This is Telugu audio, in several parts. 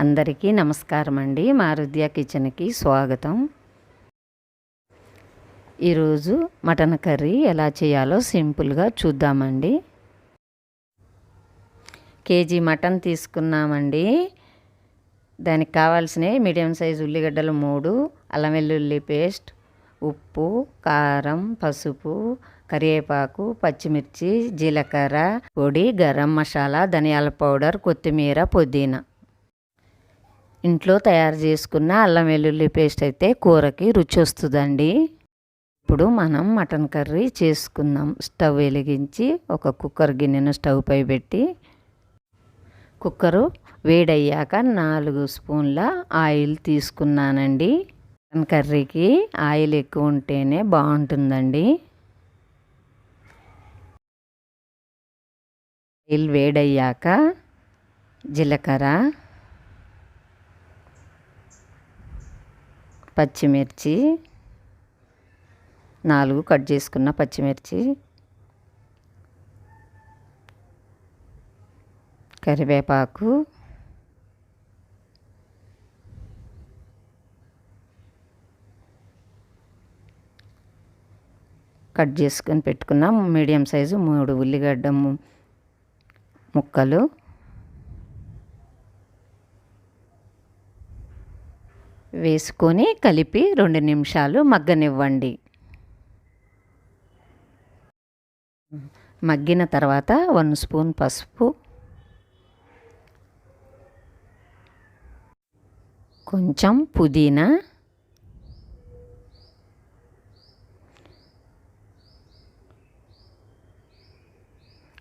అందరికీ నమస్కారం అండి మారుద్య కిచెన్కి స్వాగతం. ఈరోజు మటన్ కర్రీ ఎలా చేయాలో సింపుల్గా చూద్దామండి. కేజీ మటన్ తీసుకున్నామండి. దానికి కావాల్సినవి మీడియం సైజు ఉల్లిగడ్డలు మూడు అల్లం వెల్లుల్లి పేస్ట్ ఉప్పు కారం పసుపు కరివేపాకు పచ్చిమిర్చి జీలకర్ర పొడి గరం మసాలా ధనియాల పౌడర్ కొత్తిమీర పుదీనా. ఇంట్లో తయారు చేసుకున్న అల్లం వెల్లుల్లి పేస్ట్ అయితే కూరకి రుచి వస్తుందండి. ఇప్పుడు మనం మటన్ కర్రీ చేసుకుందాం. స్టవ్ వెలిగించి ఒక కుక్కర్ గిన్నెను స్టవ్ పై పెట్టి కుక్కరు వేడయ్యాక నాలుగు స్పూన్ల ఆయిల్ తీసుకున్నానండి. మటన్ కర్రీకి ఆయిల్ ఎక్కువ ఉంటేనే బాగుంటుందండి. ఆయిల్ వేడయ్యాక జీలకర్ర పచ్చిమిర్చి నాలుగు కట్ చేసుకున్న పచ్చిమిర్చి కరివేపాకు కట్ చేసుకొని పెట్టుకున్న మీడియం సైజు మూడు ఉల్లిగడ్డ ముక్కలు. వేసుకొని కలిపి రెండు నిమిషాలు మగ్గనివ్వండి. మగ్గిన తర్వాత వన్ స్పూన్ పసుపు. కొంచెం పుదీనా.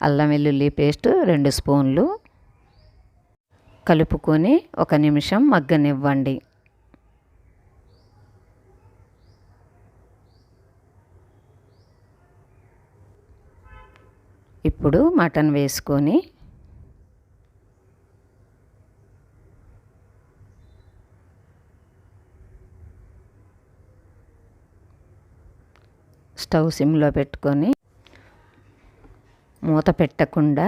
అల్లం వెల్లుల్లి పేస్ట్ రెండు స్పూన్లు. కలుపుకొని ఒక నిమిషం మగ్గనివ్వండి. ఇప్పుడు మటన్ వేసుకొని స్టవ్ సిమ్లో పెట్టుకొని మూత పెట్టకుండా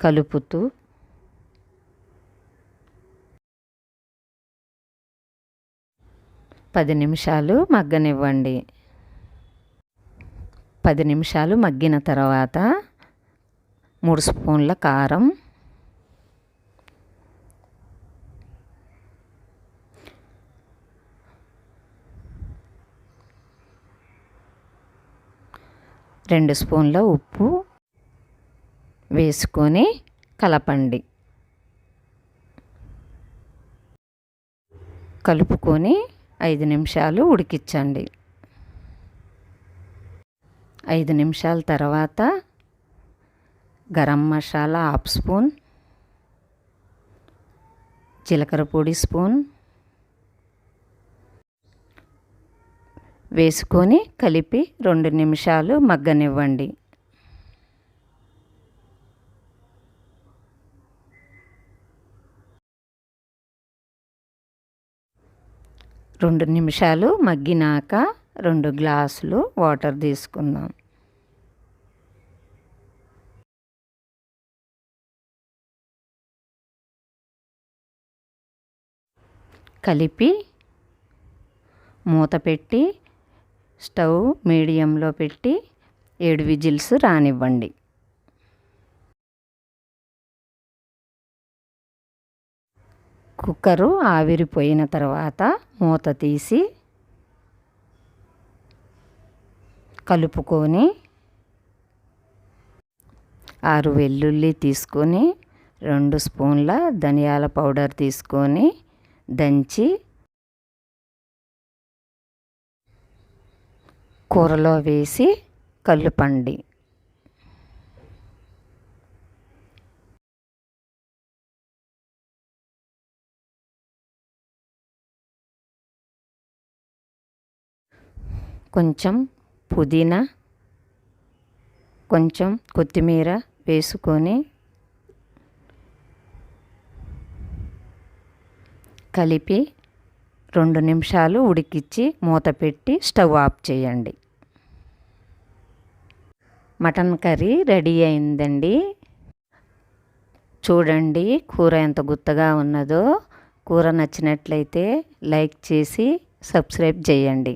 కలుపుతూ పది నిమిషాలు మగ్గనివ్వండి. పది నిమిషాలు మగ్గిన తర్వాత మూడు స్పూన్ల కారం. రెండు స్పూన్ల ఉప్పు వేసుకొని కలపండి. కలుపుకొని ఐదు నిమిషాలు ఉడికించండి. ఐదు నిమిషాల తర్వాత గరం మసాలా హాఫ్ స్పూన్ జీలకర్ర పొడి స్పూన్ వేసుకొని కలిపి రెండు నిమిషాలు మగ్గనివ్వండి. రెండు నిమిషాలు మగ్గినాక రెండు గ్లాసులు వాటర్ తీసుకుందాం. కలిపి మూత పెట్టి స్టవ్ మీడియంలో పెట్టి ఏడు విజిల్స్ రానివ్వండి. కుక్కరు ఆవిరిపోయిన తర్వాత మూత తీసి కలుపుకొని ఆరు వెల్లుల్లి తీసుకొని రెండు స్పూన్ల ధనియాల పౌడర్ తీసుకొని దంచి కూరలో వేసి కలుపండి. కొంచెం పుదీనా కొంచెం కొత్తిమీర వేసుకొని కలిపి రెండు నిమిషాలు ఉడికిచ్చి మూత పెట్టి స్టవ్ ఆఫ్ చేయండి. మటన్ కర్రీ రెడీ అయిందండి. చూడండి కూర ఎంత గుత్తగా ఉన్నదో. కూర నచ్చినట్లయితే లైక్ చేసి సబ్స్క్రైబ్ చేయండి.